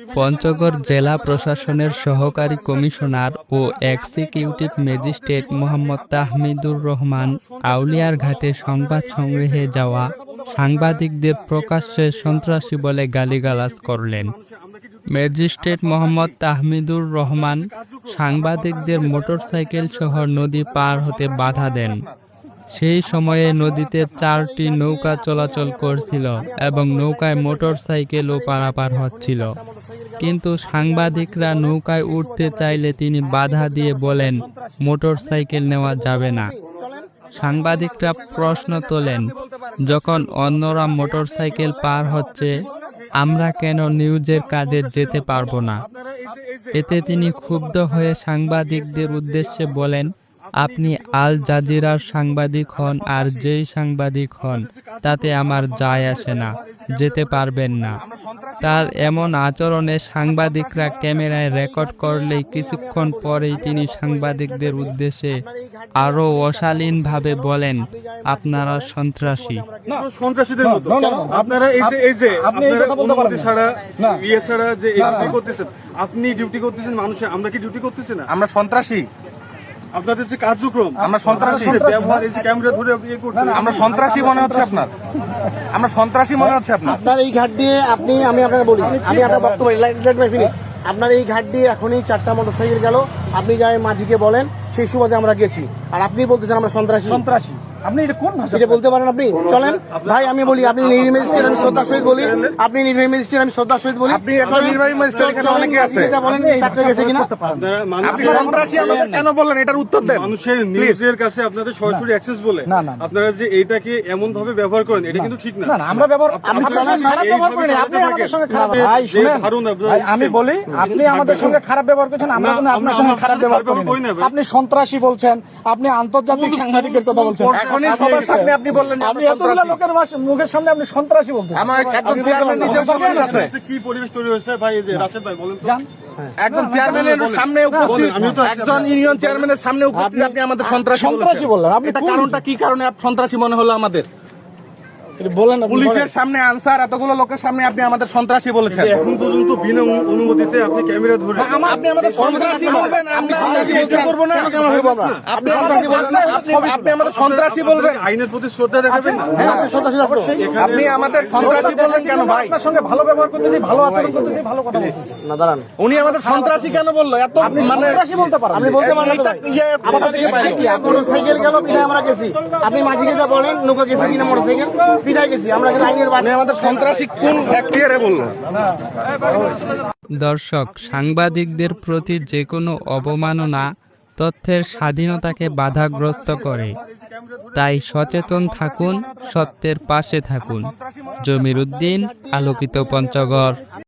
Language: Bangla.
পঞ্চগড় জেলা প্রশাসনের সহকারী কমিশনার ও এক্সিকিউটিভ ম্যাজিস্ট্রেট মোহাম্মদ তাহমিদুর রহমান আউলিয়ার ঘাটে সংবাদ সংগ্রহে যাওয়া সাংবাদিকদের প্রকাশ্যে সন্ত্রাসী বলে গালিগালাজ করলেন। ম্যাজিস্ট্রেট মোহাম্মদ তাহমিদুর রহমান সাংবাদিকদের মোটরসাইকেল সহ নদী পার হতে বাধা দেন। সেই সময়ে নদীতে চারটি নৌকা চলাচল করছিল এবং নৌকায় মোটরসাইকেলও পারাপার হচ্ছিল। কিন্তু সাংবাদিকরা নৌকায় উঠতে চাইলে তিনি বাধা দিয়ে বলেন মোটর সাইকেল নেওয়া যাবে না। সাংবাদিকরা প্রশ্ন তোলেন, যখন অন্যরা মোটর সাইকেল পার হচ্ছে, আমরা কেন নিউজের কাজে যেতে পারব না? এতে তিনি ক্ষুব্ধ হয়ে সাংবাদিকদের উদ্দেশ্যে বলেন আপনি আল জাজিরার সাংবাদিক হন আর যেই সাংবাদিক হন তাতে আমার যায় আসে না যেতে পারবেন না। তার এমন আচরণে সাংবাদিকরা ক্যামেরায় রেকর্ড করলেই কিছুক্ষণ পরেই তিনি সাংবাদিকদের উদ্দেশ্যে আরও অশালীনভাবে বলেন আপনারা সন্ত্রাসী। সন্ত্রাসীদের আপনারা এই যে আপনি অনুমতি ছাড়া ইয়ে ছাড়া যে ডিউটি করতেছেন আপনি ডিউটি করতেছেন মানুষে আমরা কি ডিউটি করতেছি না? আমরা সন্ত্রাসী। আপনাদের যে কার্যক্রম আমরা সন্ত্রাসী। ব্যবহার এই যে ক্যামেরা ধরে ইয়ে করছেন আমরা সন্ত্রাসী মনে হচ্ছে আপনার। আমরা সন্ত্রাসী মনে হচ্ছে আপনার। আপনার এই ঘাট দিয়ে আপনি আমি আপনাকে বলি আমি আপনার বক্তব্য লাইট মাই ফিনিশ আপনার এই ঘাট দিয়ে এখনই চারটা মোটরসাইকেল গেল। আপনি যাই মাঝিকে বলেন সেই সুবাদে আমরা গেছি। আর আপনি বলতেছেন আমরা সন্ত্রাসী। সন্ত্রাসী। আপনি এটা কোন ভাষা এটা বলতে পারেন আপনি? চলেন। ভাই আমি বলি আপনি নির্বাহী ম্যাজিস্ট্রেট আমি শ্রদ্ধার সহিত বলি। আপনি নির্বাহী ম্যাজিস্ট্রেট আমি শ্রদ্ধার সহিত বলি। আপনি একজন নির্বাহী ম্যাজিস্ট্রেট, এখানে অনেকে আছে। যেটা বলেন কাটতে গেছে কিনা? আপনি সন্ত্রাসী আমাদের কেন বললেন এটার উত্তর দেন। মানুষের নিউজের কাছে আপনাদের সরাসরি অ্যাক্সেস বলে। না, না। আপনারা যে এইটাকে এমন ভাবে ব্যবহার করেন এটা কিন্তু ঠিক না। না আমরা ব্যবহার আপনি আপনি চলেন, খারাপ ব্যবহার করেন আপনি আমাদের সঙ্গে খারাপ ভাই শুনেন। আমি বলি আপনি আমাদের সঙ্গে খারাপ ব্যবহার করছেন আমরা না, কিন্তু আপনার সঙ্গে খারাপ ব্যবহার করি না। না। আপনি সন্ত্রাসী বলছেন আপনি আন্তর্জাতিক কোন- সাংবাদিকের কথা বলছেন? এখনই আপনি সবার সামনে আপনি বললেন আমি এতগুলা লোকের মুখের সামনে আপনি সন্ত্রাসী বলতেন আমার একজন চেয়ারম্যান নিজে বলেন। আছে কি পরিবেশ তৈরি হয়েছে? ভাই এই যে রাশেদ ভাই বলেন তো। একজন চেয়ারম্যানের সামনে উপস্থিত একজন ইউনিয়ন চেয়ারম্যানের সামনে উপস্থিত আপনি আমাদের সন্ত্রাসী সন্ত্রাসী বললেন, আপনি কারণটা কি কারণে সন্ত্রাসী মনে হলো আমাদের? বলেন পুলিশের সামনে আনসার এতগুলো লোকের সামনে আপনি আমাদের সন্ত্রাসী বলেছেন। যে এখন পর্যন্ত বিনা অনুমতিতে আপনি ক্যামেরা ধরে আপনি আমাদের সন্ত্রাসী বলবেন আপনি সন্ত্রাসী সন্ত্রাসী না কেন হইব আমরা? আপনি সন্ত্রাসী বলছেন আপনি- আপনি আমাদের সন্ত্রাসী বলবেন। আইনের প্রতি শ্রদ্ধা দেখাবেন হ্যাঁ, আপনি সন্ত্রাসী রাষ্ট্র। আপনি আমাদের সন্ত্রাসী বললেন কেন ভাই? আপনার সঙ্গে ভালো ব্যবহার করতেছি ভালো আচরণ করতেছি ভালো কথা না দাঁড়ান। উনি আমাদের সন্ত্রাসী কেন বলল? এত আপনি মানে সন্ত্রাসী বলতে পারেন। আপনি বলতে না। ইয়ে আমাদের থেকে বাইরে। কি? আপনার সাইকেল গেল বিদায় আমরা গেছি। আপনি মাঝিকে যা বলেন নৌকা গেছি কিনা মোটরসাইকেল। বিদায় গেছি আমরা আইনের আপনি আমাদের সন্ত্রাসী কোন এখতিয়ারে বলল? দর্শক সাংবাদিকদের প্রতি যে কোনো অবমাননা তথ্যের স্বাধীনতাকে বাধাগ্রস্ত করে। তাই সচেতন থাকুন সত্যের পাশে থাকুন। জমির উদ্দিন আলোকিত পঞ্চগড়।